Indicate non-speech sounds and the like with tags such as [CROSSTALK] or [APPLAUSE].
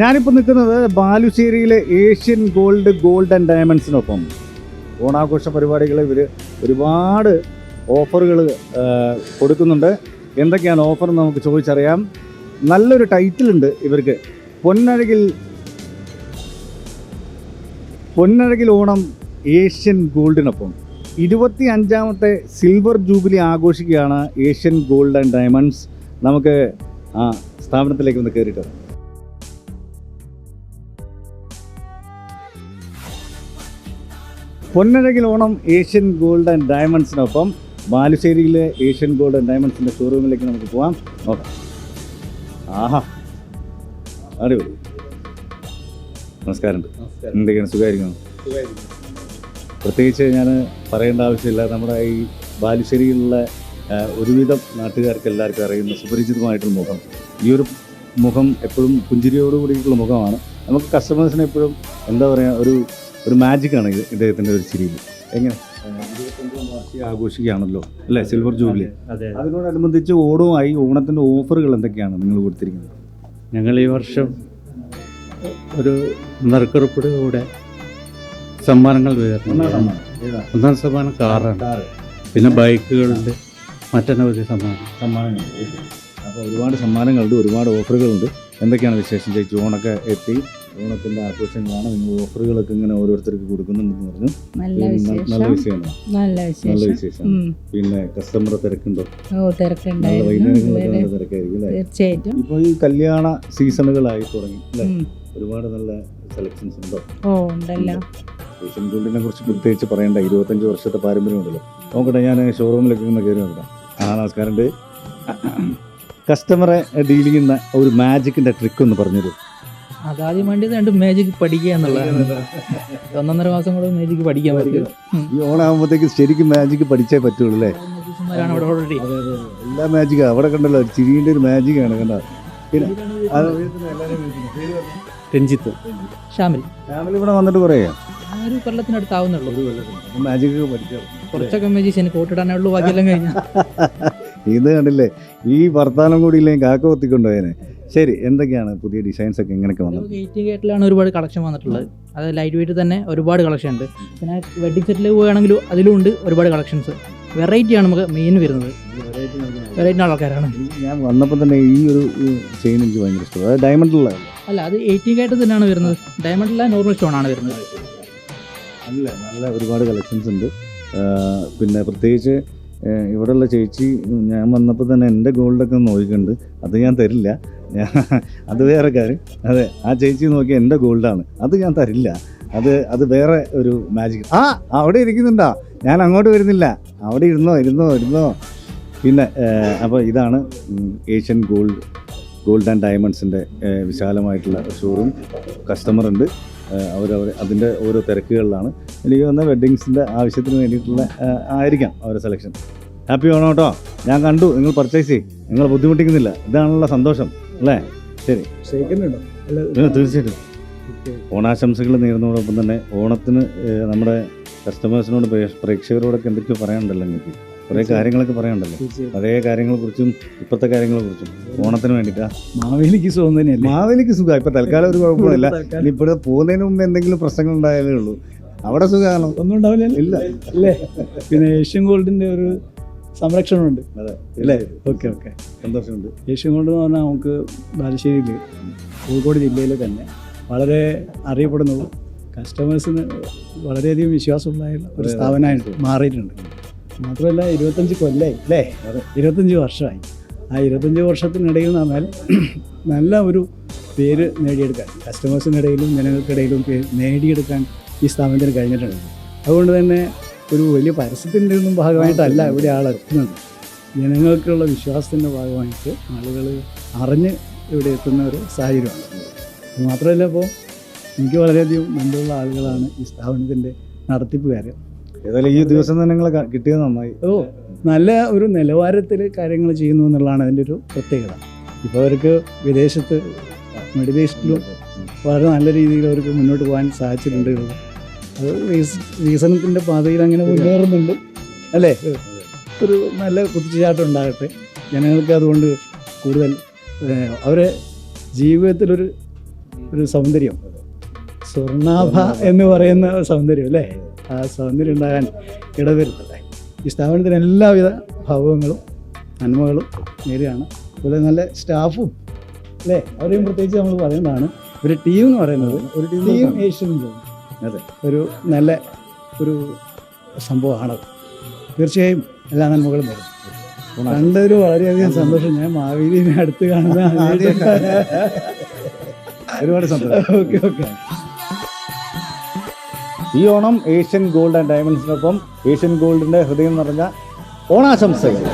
ഞാനിപ്പോൾ നിൽക്കുന്നത് ബാലുശ്ശേരിയിലെ ഏഷ്യൻ ഗോൾഡ് ഗോൾഡ് ആൻഡ് ഡയമണ്ട്സിനൊപ്പം. ഓണാഘോഷ പരിപാടികൾ ഇവർ ഒരുപാട് ഓഫറുകൾ കൊടുക്കുന്നുണ്ട്. എന്തൊക്കെയാണ് ഓഫർ നമുക്ക് ചോദിച്ചറിയാം. നല്ലൊരു ടൈറ്റിലുണ്ട് ഇവർക്ക്. പൊന്നഴകിൽ പൊന്നഴകിൽ ഓണം ഏഷ്യൻ ഗോൾഡിനൊപ്പം. ഇരുപത്തി അഞ്ചാമത്തെ സിൽവർ ജൂബിലി ആഘോഷിക്കുകയാണ് ഏഷ്യൻ ഗോൾഡ് ആൻഡ് ഡയമണ്ട്സ്. നമുക്ക് ആ സ്ഥാപനത്തിലേക്ക് ഒന്ന് കയറിയിട്ട് പൊന്നഴകിൽ ഓണം ഏഷ്യൻ ഗോൾഡ് ആൻഡ് ഡയമണ്ട്സിനൊപ്പം ബാലുശ്ശേരിയിലെ ഏഷ്യൻ ഗോൾഡ് ആൻഡ് ഡയമണ്ട്സിന്റെ ഷോറൂമിലേക്ക് നമുക്ക് പോവാം. നോക്കാം. ആഹാ. അടിപൊളി. നമസ്കാരം. എന്തൊക്കെയാണ്? സുഖമായിരിക്കുന്നു? പ്രത്യേകിച്ച് ഞാൻ പറയേണ്ട ആവശ്യമില്ല. നമ്മുടെ ഈ ബാലുശ്ശേരിയിലുള്ള ഒരുവിധം നാട്ടുകാർക്ക് എല്ലാവർക്കും അറിയുന്ന സുപരിചിതമായിട്ടുള്ള മുഖം. ഈ ഒരു മുഖം എപ്പോഴും പുഞ്ചിരിയോട് കൂടിയിട്ടുള്ള മുഖമാണ്. നമുക്ക് കസ്റ്റമേഴ്സിന് എപ്പോഴും എന്താ പറയുക ഒരു ഒരു മാജിക്കാണ് ഇത് ഇദ്ദേഹത്തിന്റെ ഒരു ചിരിയിൽ എങ്ങനെ? ആ, ഇരുപത്തഞ്ചാം വാർഷികം ആഘോഷിക്കുകയാണല്ലോ അല്ലേ? സിൽവർ ജൂബിലി അതെ അതിനോടനുബന്ധിച്ച് ഓണവുമായി ഓണത്തിന്റെ ഓഫറുകൾ എന്തൊക്കെയാണ് നിങ്ങൾ കൊടുത്തിരിക്കുന്നത്? ഞങ്ങൾ ഈ വർഷം ഒരു നറുക്കെടുപ്പിലൂടെ സമ്മാനങ്ങൾ വിതരണം ഒന്നാം സമ്മാനം കാറാണ്. പിന്നെ ബൈക്കുകളുണ്ട് മറ്റനവധി സമ്മാനം. സമ്മാനങ്ങൾ അപ്പോൾ ഒരുപാട് സമ്മാനങ്ങളുണ്ട് ഒരുപാട് ഓഫറുകളുണ്ട്. എന്തൊക്കെയാണ് വിശേഷം? ചേച്ചി ഓണൊക്കെ എത്തി. ഓണത്തിന്റെ ആഘോഷങ്ങളാണ്. നിങ്ങൾ ഓഫറുകളൊക്കെ ഇങ്ങനെ ഓരോരുത്തർക്ക് കൊടുക്കുന്നുണ്ടെന്ന് പറഞ്ഞു. നല്ല പിന്നെ നല്ല വിശേഷം. നല്ല വിശേഷം. പിന്നെ കസ്റ്റമർ തിരക്കുണ്ടോ? നല്ല വൈകുന്നേരങ്ങളൊക്കെ നല്ല തിരക്കായിരിക്കും അല്ലേ? തീർച്ചയായിട്ടും. ഇപ്പോൾ ഈ കല്യാണ സീസണുകളായി തുടങ്ങി അല്ലേ? ഒരുപാട് നല്ല സെലക്ഷൻസ് ഉണ്ടോ? ഓ ഉണ്ടല്ലോ. ഏഷ്യൻ ഗോൾഡിനെ കുറിച്ച് പ്രത്യേകിച്ച് പറയണ്ട. ഇരുപത്തഞ്ച് വർഷത്തെ പാരമ്പര്യമുണ്ടല്ലോ നോക്കട്ടെ ഞാൻ ഷോറൂമിലേക്ക് ഒന്ന് കയറി നോക്കട്ടെ. ആ നമസ്കാരം കസ്റ്റമറെ ഡീൽ [CLEARS THROAT] ചെയ്യുന്ന ഒരു മാജിക്കിന്റെ ട്രിക്ക് ഒന്ന് പറഞ്ഞുതരും. അതാദ്യം വേണ്ടിയത് രണ്ട് മാജിക് പഠിക്കുക എന്നുള്ളതാണ്. [LAUGHS] ഒന്നൊന്നര മാസം കൂടെ മാജിക് പഠിക്കാൻ പറ്റും. ഈ ഓണാകുമ്പോഴത്തേക്ക് ശരിക്കും മാജിക് പഠിച്ചേ പറ്റുള്ളൂ അല്ലേ? ഇവിടെ ഓൾറെഡി എല്ലാ മാജിക്കാ അവിടെ കണ്ടല്ലോ ചിരിയുടെ ഒരു മാജിക്കാണ് കണ്ട? പിന്നെ അത് രഞ്ജിത്ത്. ഷാമിൽ ഫാമിലി ഇവിടെ വന്നിട്ട് കുറേ? ആ ഒരു കൊല്ലത്തിനടുത്താവുന്നുള്ളൂ മാജിക് പഠിച്ചോ? കുറച്ചൊക്കെ മാജിഷ്യന് കോട്ടിടാനേ ഉള്ളൂ ബാക്കിയെല്ലാം കഴിഞ്ഞ. [LAUGHS] ഇത് കണ്ടില്ലേ ഈ വർത്താനം കൂടി ഇല്ലെങ്കിൽ കാക്ക കൊത്തിക്കൊണ്ടുപോയനെ. ശരി എന്തൊക്കെയാണ് പുതിയ ഡിസൈൻസ് ഒക്കെ എങ്ങനെയൊക്കെ വന്നത്? എയ്റ്റി ഗേറ്റിലാണ് ഒരുപാട് കളക്ഷൻ വന്നിട്ടുള്ളത്. അത് ലൈറ്റ് വെയിറ്റ് തന്നെ ഒരുപാട് കളക്ഷൻ ഉണ്ട്. പിന്നെ വെഡിങ് സെറ്റിൽ പോവുകയാണെങ്കിലും അതിലും ഉണ്ട് ഒരുപാട് കളക്ഷൻസ് വെറൈറ്റിയാണ് നമുക്ക് മെയിൻ വരുന്നത്. വെറൈറ്റി ആൾക്കാരാണ്. ഞാൻ വന്നപ്പോൾ തന്നെ ഈ ഒരു ചെയിൻ എനിക്ക് ഭയങ്കര ഇഷ്ടം അതായത് ഡയമണ്ടിലുള്ള അല്ല? അത് എയ്റ്റീൻ ഗേറ്റ് തന്നെയാണ് വരുന്നത്. ഡയമണ്ടിലെ നോർമൽ സ്റ്റോൺ ആണ് വരുന്നത്. നല്ല നല്ല ഒരുപാട് കളക്ഷൻസ് ഉണ്ട്. പിന്നെ പ്രത്യേകിച്ച് ഇവിടെയുള്ള ചേച്ചി ഞാൻ വന്നപ്പോൾ തന്നെ എന്റെ ഗോൾഡൊക്കെ ഒന്ന് നോക്കിയിട്ടുണ്ട് അത് ഞാൻ തരില്ല. അത് വേറെ കാര്യം. അതെ ആ ചേച്ചി നോക്കി എന്റെ ഗോൾഡാണ്. അത് ഞാൻ തരില്ല. അത് അത് വേറെ ഒരു മാജിക് ആ അവിടെ ഇരിക്കുന്നുണ്ടോ. ഞാൻ അങ്ങോട്ട് വരുന്നില്ല. അവിടെ ഇരുന്നോ ഇരുന്നോ ഇരുന്നോ. പിന്നെ അപ്പോൾ ഇതാണ് ഏഷ്യൻ ഗോൾഡ് ഗോൾഡ് ആൻഡ് ഡയമണ്ട്സിന്റെ വിശാലമായിട്ടുള്ള ഷോറൂം കസ്റ്റമർ ഉണ്ട്. അവരവർ അതിന്റെ ഓരോ തിരക്കുകളിലാണ്. എനിക്ക് വന്ന വെഡ്ഡിങ്സിന്റെ ആവശ്യത്തിന് വേണ്ടിയിട്ടുള്ള ആയിരിക്കാം അവരുടെ സെലക്ഷൻ ഹാപ്പി ആണോ കേട്ടോ. ഞാൻ കണ്ടു. നിങ്ങൾ പർച്ചേസ് ചെയ്യും. നിങ്ങൾ ബുദ്ധിമുട്ടിക്കുന്നില്ല. ഇതാണുള്ള സന്തോഷം. അല്ലേ? ശരി. പിന്നെ തീർച്ചയായിട്ടും. ഓണാശംസകൾ നേരുന്നതോടൊപ്പം തന്നെ ഓണത്തിന് നമ്മുടെ കസ്റ്റമേഴ്സിനോട് പ്രേക്ഷകരോടൊക്കെ എന്തൊക്കെയോ പറയാനുണ്ടല്ലോ എനിക്ക് കുറേ കാര്യങ്ങളൊക്കെ പറയാനുണ്ടല്ലോ. പഴയ കാര്യങ്ങളെക്കുറിച്ചും ഇപ്പോഴത്തെ കാര്യങ്ങളെക്കുറിച്ചും ഓണത്തിന് വേണ്ടിയിട്ടാ മാവേലിക്ക് സുഖം തന്നെയല്ലേ? മാവേലിക്ക് സുഖം. ഇപ്പം തൽക്കാലം ഒരു കുഴപ്പമില്ല. ഇനി ഇവിടെ പോകുന്നതിന് മുമ്പ് എന്തെങ്കിലും പ്രശ്നങ്ങൾ ഉണ്ടായാലേ ഉള്ളൂ. അവിടെ സുഖമാണോ? ഒന്നും ഉണ്ടാവില്ല ഇല്ല. അല്ലേ? പിന്നെ ഏഷ്യൻ ഗോൾഡിന്റെ ഒരു സംരക്ഷണമുണ്ട്. അല്ലേ? Okay okay. സന്തോഷമുണ്ട്. ഏഷ്യം കൊണ്ട് എന്ന് പറഞ്ഞാൽ നമുക്ക് ബാലുശ്ശേരിയിൽ കോഴിക്കോട് ജില്ലയിൽ തന്നെ വളരെ അറിയപ്പെടുന്നു. കസ്റ്റമേഴ്സിന് വളരെയധികം വിശ്വാസമുള്ള ഒരു സ്ഥാപനമായിട്ട് മാറിയിട്ടുണ്ട്. മാത്രമല്ല ഇരുപത്തഞ്ച് കൊല്ലമായി അല്ലേ? ഇരുപത്തഞ്ച് വർഷമായി. ആ ഇരുപത്തഞ്ച് വർഷത്തിനിടയിൽ എന്ന് പറഞ്ഞാൽ [CLEARS THROAT] നല്ല ഒരു പേര് നേടിയെടുക്കാൻ കസ്റ്റമേഴ്സിനിടയിലും ജനങ്ങൾക്കിടയിലും പേര് നേടിയെടുക്കാൻ ഈ സ്ഥാപനത്തിന് കഴിഞ്ഞിട്ടുണ്ട്. അതുകൊണ്ട് തന്നെ ഒരു വലിയ പരസ്യത്തിന്റെ ഒന്നും ഭാഗമായിട്ടല്ല ഇവിടെ ആൾ എത്തുന്നത്. ജനങ്ങൾക്കുള്ള വിശ്വാസത്തിന്റെ ഭാഗമായിട്ട് ആളുകൾ അറിഞ്ഞ് ഇവിടെ എത്തുന്ന ഒരു സാഹചര്യമാണ്. അത് മാത്രമല്ല ഇപ്പോൾ എനിക്ക് വളരെയധികം ബന്ധമുള്ള ആളുകളാണ് ഈ സ്ഥാപനത്തിന്റെ നടത്തിപ്പുകാർ ഏതായാലും ഈ ദിവസം തന്നെ നിങ്ങൾ കിട്ടിയത് നന്നായി. ഓ നല്ല ഒരു നിലവാരത്തിൽ കാര്യങ്ങൾ ചെയ്യുന്നു എന്നുള്ളതാണ് അതിന്റെ ഒരു പ്രത്യേകത. ഇപ്പോൾ അവർക്ക് വിദേശത്ത് മെഡിറ്റേഷനിലും വളരെ നല്ല രീതിയിൽ അവർക്ക് മുന്നോട്ട് പോകാൻ സാധിച്ചിട്ടുണ്ട്. അത് വികസ- വികസനത്തിന്റെ പാതയിൽ അങ്ങനെ മുന്നേറുന്നുണ്ട് അല്ലേ? ഒരു നല്ല കുതിച്ചുചാട്ടം ഉണ്ടാകട്ടെ. ജനങ്ങൾക്ക് അതുകൊണ്ട് കൂടുതൽ അവരെ ജീവിതത്തിലൊരു ഒരു സൗന്ദര്യം. സ്വർണാഭ എന്ന് പറയുന്ന സൗന്ദര്യം അല്ലേ? ആ സൗന്ദര്യം ഉണ്ടാകാൻ ഇടവരുത്തട്ടെ. ഈ സ്ഥാപനത്തിന് എല്ലാവിധ ഭാവങ്ങളും നന്മകളും നേരെയാണ്. അതുപോലെ നല്ല സ്റ്റാഫും അല്ലേ? അവരെയും പ്രത്യേകിച്ച് നമ്മൾ പറയുന്നതാണ്. ഒരു ടീം എന്ന് പറയുന്നത് ഒരു ടീം ടീം ഏഷ്യൻ അതെ. ഒരു നല്ല ഒരു സംഭവമാണത് തീർച്ചയായും എല്ലാ നന്മകളും വരും. കണ്ടൊരു വളരെയധികം സന്തോഷം. ഞാൻ മാവേലിനെ അടുത്ത് കാണുന്ന [LAUGHS] ഒരുപാട് സന്തോഷം. Okay okay. ഈ ഓണം ഏഷ്യൻ ഗോൾഡ് ആൻഡ് ഡയമണ്ട്സിനൊപ്പം ഏഷ്യൻ ഗോൾഡിന്റെ ഹൃദയം നിറഞ്ഞ ഓണാശംസകൾ.